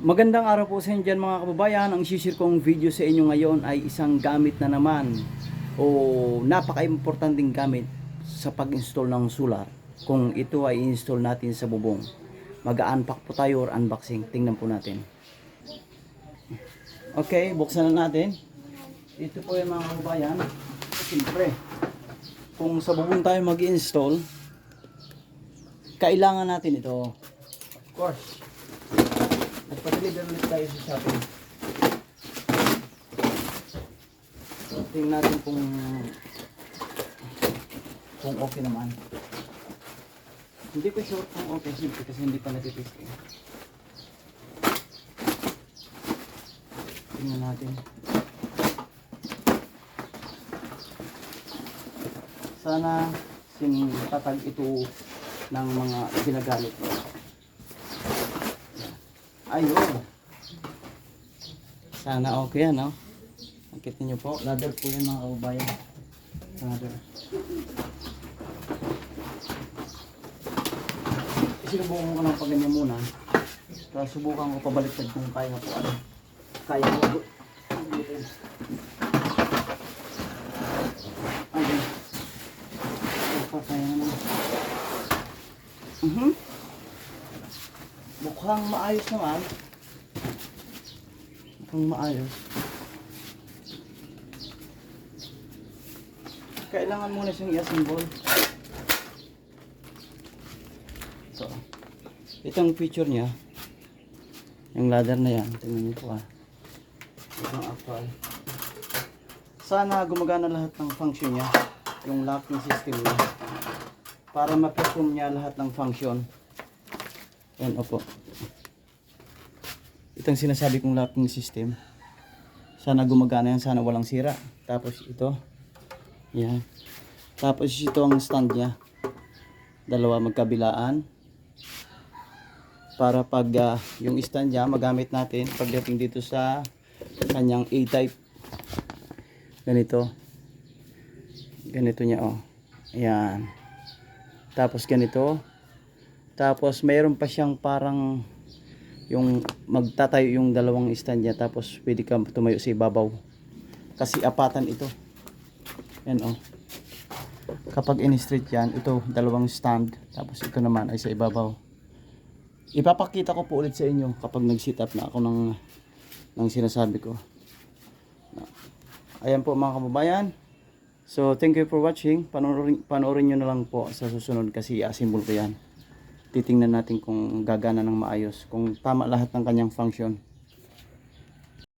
Magandang araw po sa inyo dyan mga kababayan. Ang sisir kong video sa inyo ngayon ay isang gamit na naman o napaka-importanting gamit sa pag-install ng solar. Kung ito ay install natin sa bubong. Mag-unpack po tayo or unboxing. Tingnan po natin. Okay, buksan na natin. Ito po yung mga kababayan. Siyempre, kung sa bubong tayo mag-install, kailangan natin ito. Of course, Nagpa-deliver ulit tayo sa shopping. So, tingnan natin kung kung okay naman. Hindi ko sure kung okay simple kasi hindi pa natitest eh. Tingnan natin. Sana sintatag ito ng mga ginagamit mo. Ayun. Sana okay yan, no? Nakita niyo po, ladder po yan mga kababayan. Ladder. Sinubukan ko lang pag ganyan muna. Tapos subukan ko pabaliktad kung kaya po ano. Kaya ko. Ayun. Ayun. Opa, kaya naman. Mhm. Mukhang maayos naman. Mukhang maayos. Kailangan muna siyang i-assemble. Ito. Itong picture niya. Yung ladder na yan. Tingnan niyo po ah. Itong actual. Sana gumagana lahat ng function niya. Yung locking system niya. Para ma-perform niya lahat ng function. Yan, opo. Itong sinasabi kong locking system. Sana gumagana yan, sana walang sira. Tapos ito. Yan. Tapos ito ang stand niya. Dalawa magkabilaan. Para pag ah, yung stand niya magamit natin pagdating dito sa kanyang A-type. Ganito. Ganito niya oh. Ayan. Tapos ganito. Tapos mayroon pa siyang parang yung magtatayo yung dalawang stand niya tapos pwede ka tumayo sa ibabaw. Kasi apatan ito. Yan oh. Kapag in-street yan, ito dalawang stand tapos ito naman ay sa ibabaw. Ipapakita ko po ulit sa inyo kapag nag-sit up na ako ng ng sinasabi ko. Ayan po mga kababayan. So, thank you for watching. Panoorin, panoorin nyo na lang po sa susunod kasi i-assemble ko yan titingnan natin kung gagana ng maayos, kung tama lahat ng kanyang function.